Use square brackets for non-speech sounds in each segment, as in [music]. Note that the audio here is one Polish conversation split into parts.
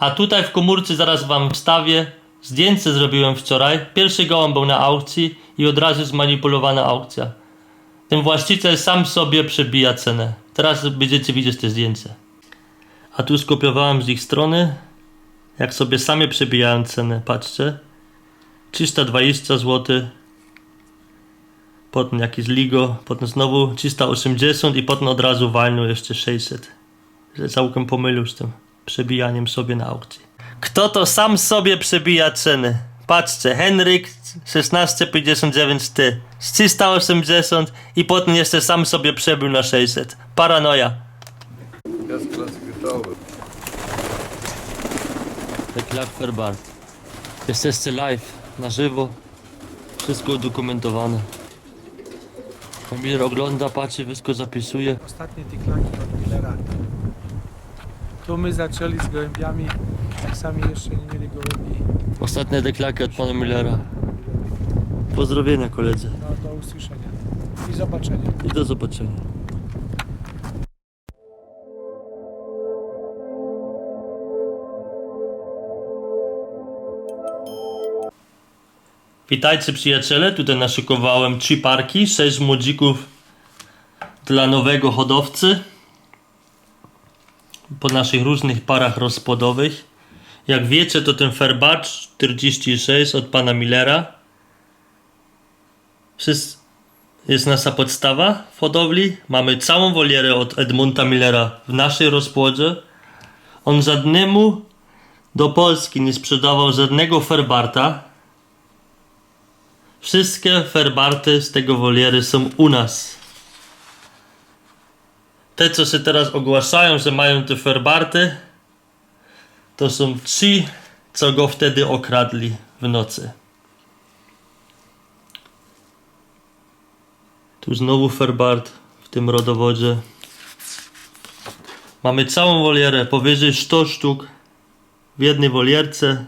A tutaj w komórce zaraz wam wstawię. Zdjęcie zrobiłem wczoraj. Pierwszy gołąb był na aukcji i od razu zmanipulowana aukcja. Ten właściciel sam sobie przebija cenę. Teraz będziecie widzieć te zdjęcie. A tu skopiowałem z ich strony, jak sobie sami przebijają cenę. Patrzcie. 320 zł. Potem jakiś Ligo, potem znowu 380 i potem od razu walnął jeszcze 600. Że całkiem pomylił z tym przebijaniem sobie na aukcji. Kto to sam sobie przebija ceny? Patrzcie, Henryk 16,59 ty z 380 i potem jeszcze sam sobie przebił na 600. Paranoja. Jest klasyk gotowy. Klak Ferbart. Jesteście live, na żywo. Wszystko udokumentowane. Emir ogląda, patrzy, wszystko zapisuje. Ostatnie tiklaki od Millera. Tu my zaczęli z gołębiami, jak sami jeszcze nie mieli gołębi. Ostatnie deklaki od pana Millera. Pozdrowienia koledzy No do usłyszenia i zobaczenia. i do zobaczenia. Witajcie przyjaciele, tutaj naszykowałem trzy parki, sześć młodzików dla nowego hodowcy po naszych różnych parach rozpłodowych. Jak wiecie to ten Fairbatch 46 od pana Millera. Jest nasza podstawa w hodowli. Mamy całą wolierę od Edmunda Millera w naszej rozpłodzie. On żadnemu do Polski nie sprzedawał żadnego Fairbarta. Wszystkie Fairbarty z tego woliery są u nas. Te, co się teraz ogłaszają, że mają te Fairbarty, to są ci, co go wtedy okradli w nocy. Tu znowu Ferbart w tym rodowodzie. Mamy całą wolierę, powyżej 100 sztuk w jednej wolierce.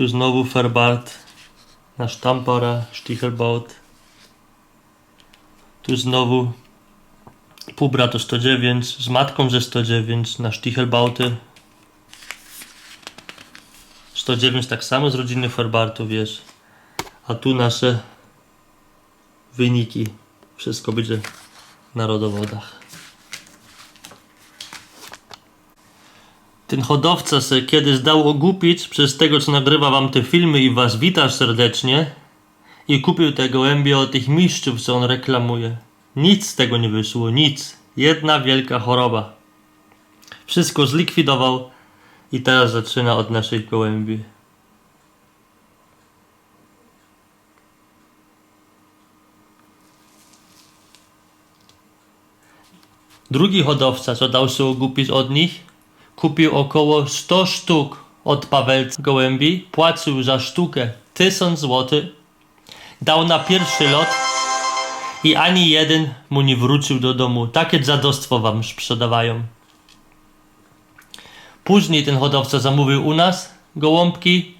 Tu znowu Ferbart, nasz Tampara, Stichelbaut. Tu znowu Pubra to 109, z matką ze 109 na Stichelbauty. 109 tak samo z rodziny Ferbartu, wiesz. A tu nasze wyniki. Wszystko będzie na rodowodach. Ten hodowca se kiedyś dał ogłupić przez tego, co nagrywa wam te filmy i was wita serdecznie i kupił te gołębie od tych mistrzów, co on reklamuje. Nic z tego nie wyszło, nic. Jedna wielka choroba. Wszystko zlikwidował i teraz zaczyna od naszej gołębi. Drugi hodowca, co dał się ogłupić od nich, kupił około 100 sztuk od Pawelca gołębi, płacił za sztukę 1000 zł, dał na pierwszy lot i ani jeden mu nie wrócił do domu. Takie dziadostwo wam sprzedawają. Później ten hodowca zamówił u nas gołąbki.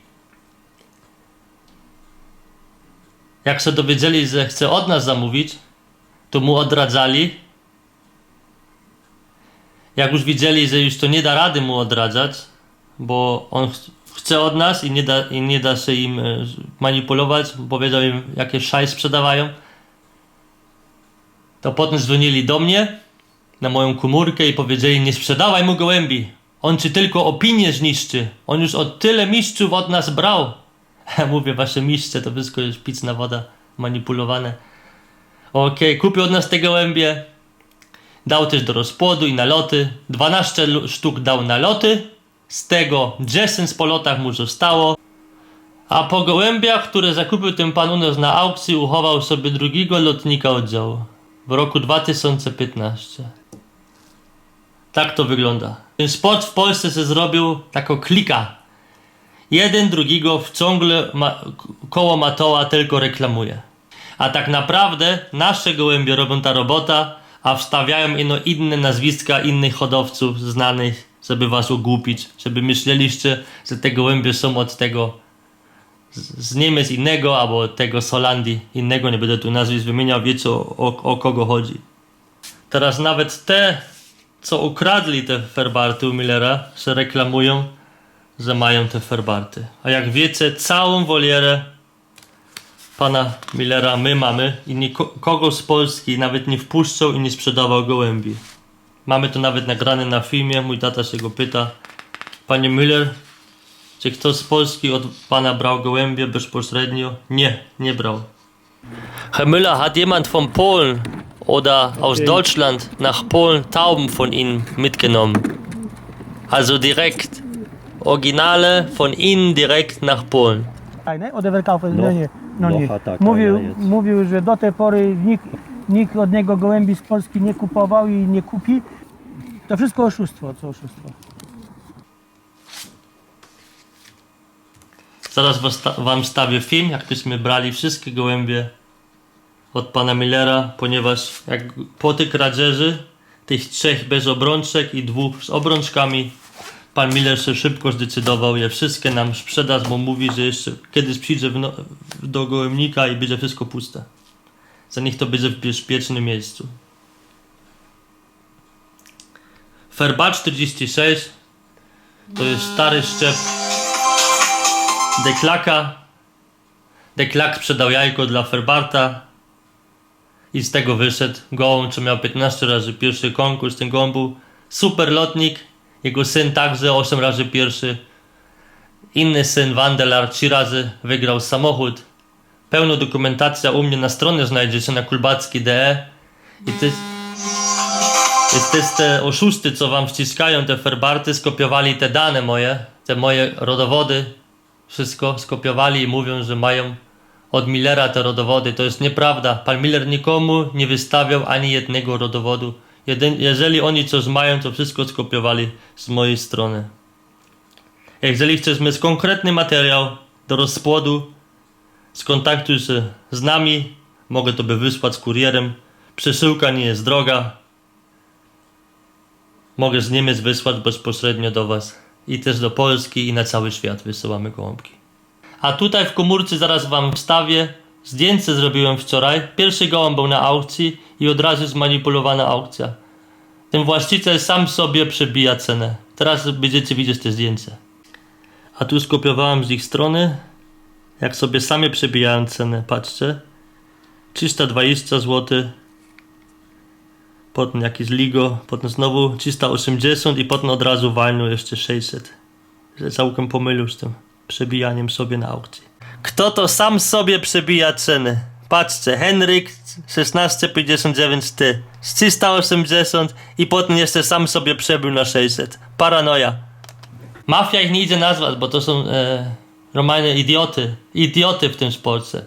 Jak się dowiedzieli, że chce od nas zamówić, to mu odradzali. Jak już widzieli, że już to nie da rady mu odradzać, bo on ch- chce od nas i nie da, i nie da się im e, manipulować, powiedział im, jakie szaj sprzedawają, to potem dzwonili do mnie na moją komórkę i powiedzieli: Nie sprzedawaj mu gołębi. On ci tylko opinię zniszczy. On już od tyle mistrzów od nas brał. [laughs] Ja mówię, wasze mistrze to wszystko jest pizna woda, manipulowane. Okej, kupił od nas te gołębie. Dał też do rozpłodu i na loty. 12 lu- sztuk dał na loty. Z tego 10 po lotach mu zostało. A po gołębiach, które zakupił ten pan u nas na aukcji, uchował sobie drugiego lotnika oddziału w roku 2015. Tak to wygląda. Ten sport w Polsce się zrobił tako klika. Jeden drugiego w ciągle ma, koło matoła tylko reklamuje. A tak naprawdę nasze gołębie robią ta robota, a wstawiają ino inne nazwiska innych hodowców znanych, żeby was ogłupić, żeby myśleliście, że te gołębie są od tego z, Niemiec innego, albo tego z Holandii innego, nie będę tu nazwisk wymieniał, wiecie o, o, o kogo chodzi. Teraz nawet te, co ukradli te ferbarty u Millera, się reklamują, że mają te ferbarty. A jak wiecie, całą wolierę pana Millera my mamy i nikogo z Polski nawet nie wpuszczał i nie sprzedawał gołębi. Mamy to nawet nagrane na filmie, mój tata się go pyta. Panie Müller, czy ktoś z Polski od pana brał gołębie bezpośrednio? Nie, nie brał. Herr Müller, hat jemand von Polen oder aus Deutschland nach Polen Tauben von Ihnen mitgenommen? Also direkt, Originale von Ihnen direkt nach Polen. Fajne? Odewerkaufen, No, no, nie. No nie. taka Mówił, jest. mówił, że do tej pory nikt, nikt od niego gołębi z Polski nie kupował i nie kupi. To wszystko oszustwo, co oszustwo. Zaraz was wam stawię film, jak byśmy brali wszystkie gołębie od pana Millera, ponieważ jak po tych kradzieży, tych trzech bez obrączek i dwóch z obrączkami, pan Miller się szybko zdecydował je wszystkie nam sprzedać, bo mówi, że jeszcze kiedyś przyjdzie no- do gołębnika i będzie wszystko puste. Za nich to będzie w bezpiecznym miejscu. Ferba 46 to jest stary szczep Deklaka. Deklak sprzedał jajko dla Ferbarta i z tego wyszedł gołąb, co miał 15 razy pierwszy konkurs. Ten gołąb był super lotnik. Jego syn także 8 razy pierwszy. Inny syn Wandelar 3 razy wygrał samochód. Pełno dokumentacja u mnie na stronie znajdziecie na kulbacki.de i ty jest te oszusty, co wam wciskają te ferbarty, skopiowali te dane moje, te moje rodowody, wszystko skopiowali i mówią, że mają od Millera te rodowody. To jest nieprawda. Pan Miller nikomu nie wystawiał ani jednego rodowodu. Jeżeli oni coś mają, to wszystko skopiowali z mojej strony. Jeżeli chcesz mieć konkretny materiał do rozpłodu, skontaktuj się z nami. Mogę tobie wysłać kurierem. Przesyłka nie jest droga. Mogę z Niemiec wysłać bezpośrednio do Was. I też do Polski i na cały świat wysyłamy gołąbki. A tutaj w komórce zaraz Wam wstawię. Zdjęcie zrobiłem wczoraj. Pierwszy gołąb był na aukcji i od razu zmanipulowana aukcja. Ten właściciel sam sobie przebija cenę. Teraz będziecie widzieć te zdjęcie. A tu skopiowałem z ich strony. Jak sobie sami przebijają cenę. Patrzcie. 320 zł. Potem jakiś Ligo, potem znowu 380 i potem od razu walnął jeszcze 600. Że całkiem pomylił z tym przebijaniem sobie na aukcji. Kto to sam sobie przebija ceny? Patrzcie, Henryk 16,59 ty, z 380 i potem jeszcze sam sobie przebił na 600. Paranoja. Mafia ich nie idzie nazwać, bo to są e, normalnie idioty. Idioty w tym sporcie.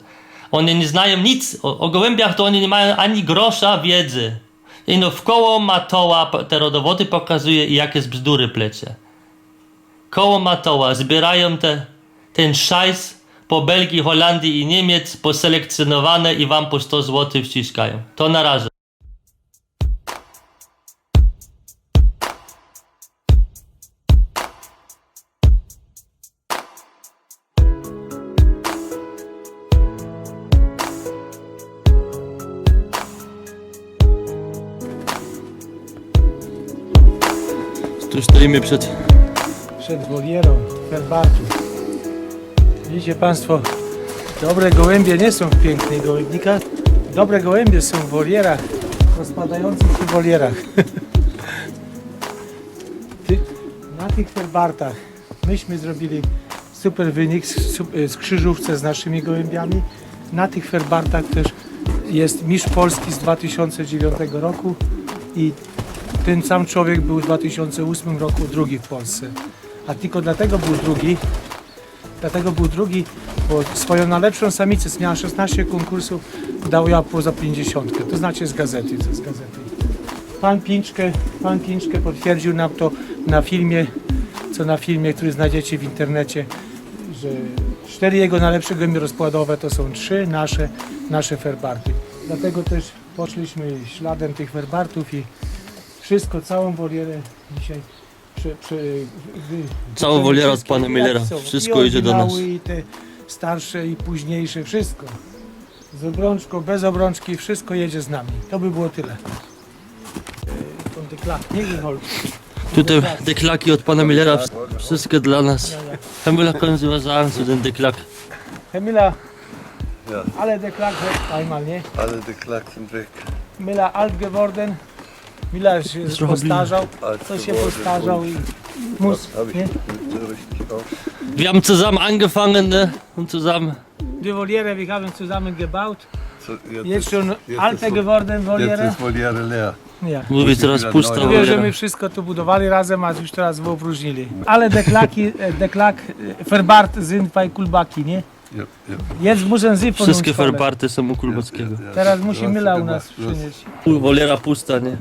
Oni nie znają nic. O, o gołębiach to oni nie mają ani grosza wiedzy. I no w koło Matoła te rodowody pokazuje i jakie z bzdury plecie. Koło Matoła zbierają te, ten szajs po Belgii, Holandii i Niemiec poselekcjonowane i wam po 100 zł wciskają. To na razie. Tu stoimy przed Przed wolierą herbatów. Widzicie Państwo, dobre gołębie nie są w pięknych gołębnikach. Dobre gołębie są w wolierach, rozpadających się wolierach. [laughs] Na tych herbatach myśmy zrobili super wynik z, krzyżówce z naszymi gołębiami. Na tych ferbartach też jest mistrz Polski z 2009 roku i ten sam człowiek był w 2008 roku drugi w Polsce. A tylko dlatego był drugi, dlatego był drugi, bo swoją najlepszą samicę miała 16 konkursów, dał ja poza 50. To znaczy z gazety, co z gazety. Pan Pińczkę, pan Pińczkę potwierdził nam to na filmie, co na filmie, który znajdziecie w internecie, że cztery jego najlepsze gołębie rozkładowe to są trzy nasze, nasze ferbarty. Dlatego też poszliśmy śladem tych ferbartów i wszystko, całą wolierę dzisiaj prze, wy, Całą wolierę od pana Millera. Wszystko idzie do nas. I te starsze i późniejsze, wszystko. Z obrączką, bez obrączki, wszystko jedzie z nami. To by było tyle. Yy, Tą deklak, nie. Tutaj deklaki od pana Millera, wszystkie dla nas. Kamila uważałem, co ten deklak. Emila, Ja. ale deklak einmal, nie? Alle die Klacken weg. Mila alt geworden. Mila się Jest trochę postarzał, co się postarzał i mus, Habe ich nie? Wir haben zusammen angefangen, ne? Und zusammen. Die Voliere, wir haben zusammen gebaut. Jetzt schon jetzt alte geworden Jetzt Voliere. ist Voliere leer. Ja. Mówi teraz pusta Mówię, że my wszystko to budowali razem, a już teraz wyopróżnili. Ale deklaki, e, deklak, e, Verbart sind bei Kulbaki, nie? Ja, ja. Jetzt müssen sie von Wszystkie ferbarty są u Kulbackiego. Ja, ja. Teraz musi Myla u nas przynieść. U, Woliera pusta, nie?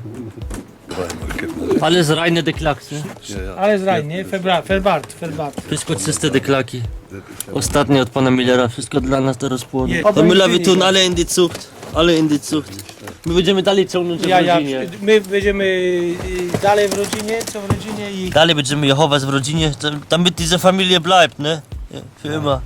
gemacht. Alles reine deklaks, nie? Ja, ja. Ale z raj, nie? Ferbart, Ferbart, Ferbart. Wszystko czyste deklaki. Ja- Ostatnie od pana Millera, wszystko dla nas do rozpłodu. Nie. To Müller, wir Obojętnie. tun alle in die Zucht. Alle in die Zucht. My będziemy dalej ciągnąć Ja, w ja, rodzinie. my będziemy y, dalej w rodzinie, co w rodzinie i Dalej będziemy jechować w rodzinie, da- damit diese Familie bleibt, ne? Ja, für immer.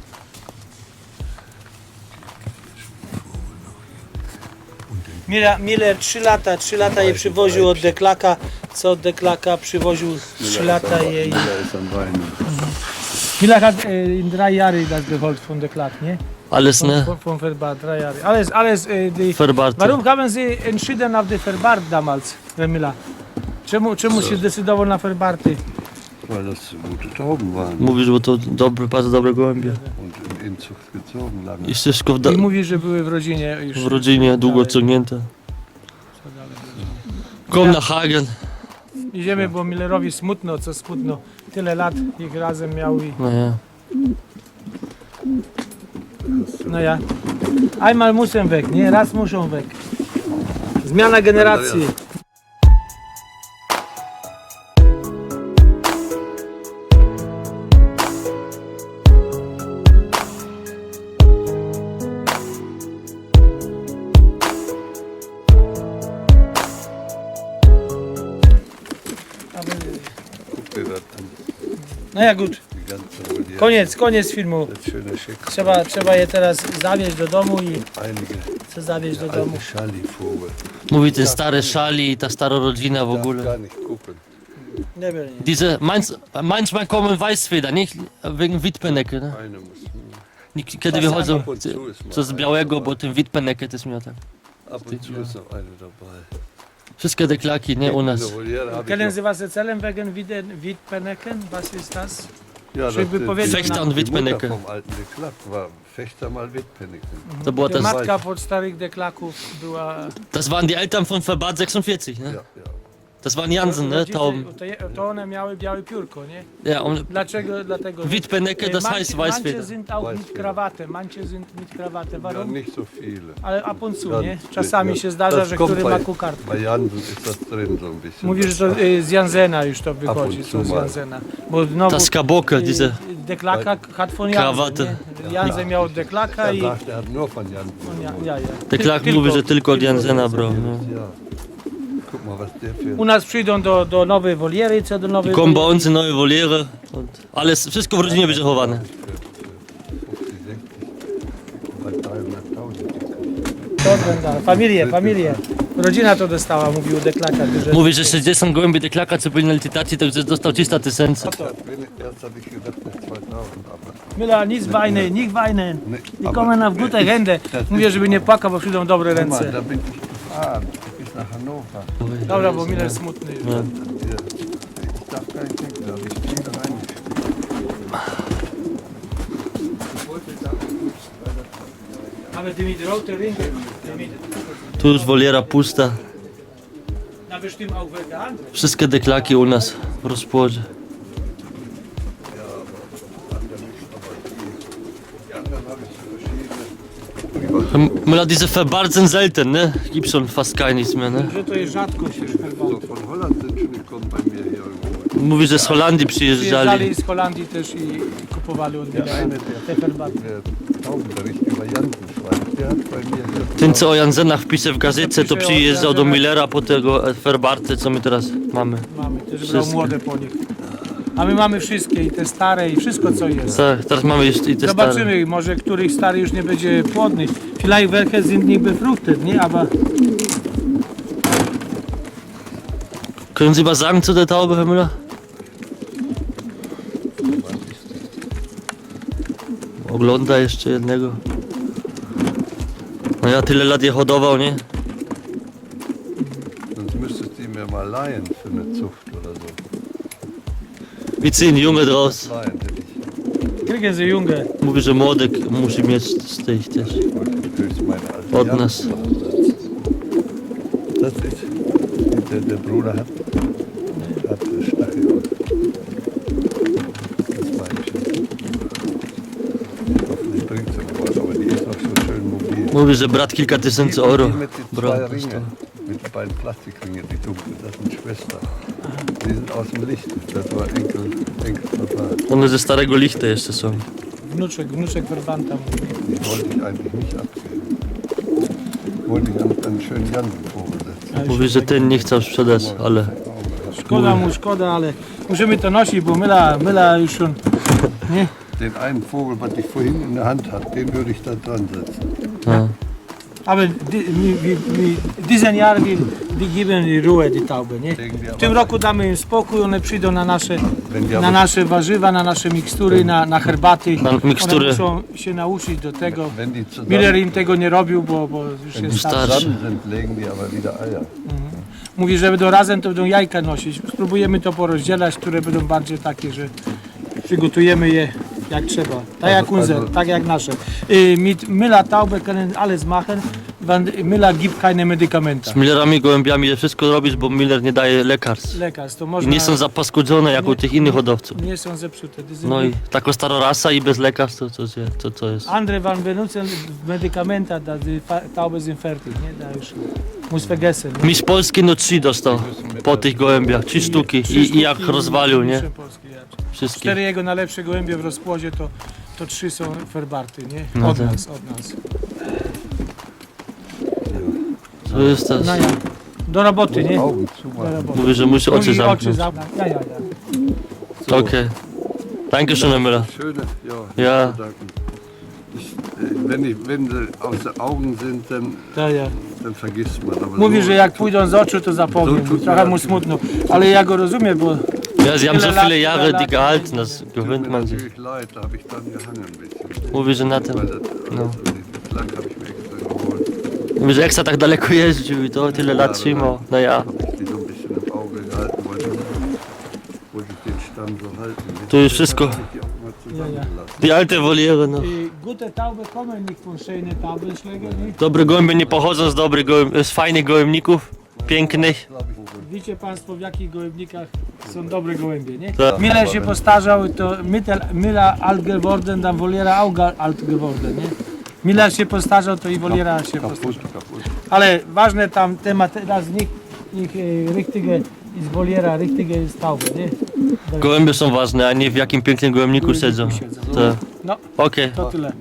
Miller, Miller 3 lata, 3 lata je przywoził od Deklaka, co od Deklaka przywoził 3 lata jej. Miller hat äh, in drei Jahre das geholt von Deklak, nie? Alles, Von, ne? von, von Verbart, drei Jahre. Alles, alles, äh, die, Verbarte. Warum haben Sie entschieden auf die Verbart damals, Herr Miller? Czemu, czemu się zdecydował na Verbarty? Weil das gute Tauben waren Mówisz, bo to dobre, bardzo dobre gołębie. und lange. I wszystko w, da- I mówi, że były w rodzinie już. w rodzinie długo dalej. ciągnięte. Komm nach Hagen. Idziemy, bo Millerowi smutno, co smutno. Tyle lat ich razem miał i No ja. no ja. Einmal muszę weg, nie? Raz muszą weg. Zmiana generacji. No ja gut. Koniec, koniec filmu. Trzeba, trzeba je teraz zawieźć do domu i Einige chcę zawieźć do domu. Mówi ten stary szali i ta stara rodzina w ogóle. Nie wiem, nie. Diese, meins, manchmal kommen Weißfeder, nicht wegen Witpenecke, ne? Nie- Kiedy wychodzą co z białego, bo ten Witpenecke to jest miał tak. Ab und zu ist noch eine dabei. Wszystkie deklaki, nie u nas. der noch- Sie was erzählen wegen Widen-? Was ist das? Ja, Schön das, Fechter und die Mutter Witpenecke. vom alten Deklapp war Fechter mal. To była ta, Matka pod starych deklaków była... das waren die Eltern von Verbad 46, ne? Ja, ja. Das waren Jansen, ne? Tauben. To, to one miały białe piórko, nie? Ja, und Dlaczego? Dlatego. że- Witpenecke, das manche, heißt manche Weißfeder. sind auch mit Weißfeder. Krawatte, manche sind mit Krawatte. ja, Warum? nicht so viele. Ale ab und zu, nie? Czasami ja, się zdarza, że który ma kukartkę. Bei Jansen ist das drin so ein bisschen. Mówi, że to y, z Jansena już to wychodzi, und co z zu mal. Jansena. Bo znowu Das Kaboke, y, diese. deklaka hat von Krawatte. Jansen, nie? Jansen miał deklaka i... sagt, er hat nur von Jansen. Ja, ja, ja. Mówi, że tylko od Jansena brał. No. Ja. U nas przyjdą do, do nowej woliery, co do nowej Kommen bei woliery. alles, wszystko w rodzinie będzie chowane. 50, 60. Bei 300.000. Dobrze, da. Familię, familię. Rodzina to dostała, mówił deklaka. Że... Mówi, że 60 gołębi deklaka, co byli na licytacji, to już dostał 300 tysięcy. Das will ich, erst habe ich gedacht, bis 2000, aber Myla, nic Die aber- kommen auf gute Ich- Hände. das Mówię, żeby nie płakał, bo przyjdą dobre ręce. Da bin nach Hannover. Dobra, bo Miller smutny. już. Ja. Ich darf gar nicht denken, da ich mit Ringe, ty mit... Tu już woliera pusta. Na. Wszystkie deklaki u nas w rozpłodzie. Die anderen habe verschiedene. Müller, diese Verbard sind selten, ne? Gibt schon fast gar nichts mehr, ne? Że to jest rzadkość już herbaty. von Holland irgendwo. Mówi, że z Holandii Przyjeżdżali przyjeżdżali. z Holandii też i kupowali od eine te herbaty. Der Taubenbericht über Jansen schreibt, der hat bei mir hier Ten, co o Jansenach pisze w gazecie, to przyjeżdżał do Millera po tego Ferbarty, co my teraz mamy. Mamy, też brał Wszystkie. młode po nich. A my mamy wszystkie, i te stare, i wszystko co jest. Tak, teraz mamy jeszcze i te stare. Zobaczymy, może któryś stary już nie będzie płodny. Vielleicht welche sind nie befruchtet, nie? Aber Können Sie was sagen zu der Taube, Herr Müller? Ogląda jeszcze jednego. No ja tyle lat je hodował, nie? Sonst müsstest du ihn mir mal leihen für eine Zucht oder so. I syn Junge draus. Leihen hätte ich. kriegen sie Junge. Mówi, że młodek musi mieć z tych też. Ich wollte natürlich meine alte Od Jagd nas. machen. Das ist, der, der Bruder hat, hat Stacheln. Das meine ich. Hoffentlich bringt sie noch was, aber die ist noch so schön mobil. Mówi, że brat kilka tysięcy Die- euro Die mit den brał. zwei po prostu. Ringen, mit den beiden Plastikringen, die dunklen, das sind Schwestern. Die sind aus dem Licht. Das war Enkel, Enkelverfahren. One ze starego lichta jeszcze są. Wnuczek, wnuczek Werbanta mówi. Die wollte ich eigentlich nicht abgeben. Wollte ich an, einen schönen Jansenvogel setzen. Mówi, że ten nie chciał sprzedać, ale Szkoda mu, szkoda, ale musimy to nosić, bo myla, myla już on, nie? Den einen Vogel, was ich vorhin in der Hand hatte, den würde ich da dran setzen. no. Aber die, mi, mi, diesen Jahr wir, die geben die Ruhe, die Taube, nie? W tym roku damy im spokój, one przyjdą na nasze, na nasze warzywa, na nasze mikstury, na, na herbaty. Na mikstury. One muszą się nauczyć do tego. Die Miller im tego nie robił, bo, bo już jest die starszy. die Eier. Mówi, że będą razem, to będą jajka nosić. Spróbujemy to porozdzielać, które będą bardziej takie, że przygotujemy je jak trzeba. Tak jak unser, tak jak nasze. Y, Mit Müller Taube können alles machen, gibt keine Medikamente. Z Millerami, gołębiami je wszystko robisz, bo Miller nie daje lekarstw. Lekarz, to I można... nie są zapaskudzone jak u tych innych hodowców. Nie są zepsute. No i taka starorasa i bez lekarstw to, to, to, to jest. Andere waren benutzen Medikamente, dass die Fa- Taube sind fertig. Nie? Da już muss vergessen. Nie? Mistrz Polski no trzy dostał po tych gołębiach, trzy sztuki Trzy i, i sztuki jak rozwalił, nie? mistrzem Polski, ja. Wszystkie. Cztery jego najlepsze gołębie w rozpłodzie, to, to trzy są ferbarty, nie? No Od tak. nas, od nas. To jest to. No ja. Do roboty, nie? Do roboty. Mówi, że musi oczy Mówi, oczy zamknąć. zamknąć. Ja, ja, ja. Okej. Dankeschön, Herr Müller. Schöne, ja. Ja. Ich, äh, wenn, ich, wenn sie aus den Augen sind, dann, Ja, ja. dann vergisst man. Aber Mówi, so, że jak pójdą z oczu, to to- Trochę mu smutno. Ale ja go rozumiem, bo Ja, Sie haben so Viele Jahre die gehalten, das tut gewöhnt mir man sich. natürlich leid, da habe ich dann gehangen ein bisschen. Mówi, że na Weil das, No. habe ich mir że jak tak daleko jeździł i to tyle lat trzymał. No ja. die so ein bisschen im Auge gehalten, wollte, wollte ich den Stamm so halten. Tu jest wszystko. Habe ich die auch mal zusammengelassen. Die alte Woliery, no. gute Tauben kommen nicht von schönen Taubenschlägen. Nie? Dobre gołębie nie pochodzą z dobrych gołęb- z fajnych gołębników, pięknych. Wiecie Państwo w jakich gołębnikach są dobre gołębie, nie? Tak. Miller się postarzał, to Mittel, Miller alt geworden, dann Voliera auch ga- alt geworden, nie? Miller się postarzał, to i Voliera się postarzał. Ale ważny tam temat teraz nicht, nicht e, richtige ist Voliera, richtige ist Taube, nie? Gołębie są ważne, a nie w jakim pięknym gołębniku siedzą. siedzą. Tak. No, Okej. to tyle.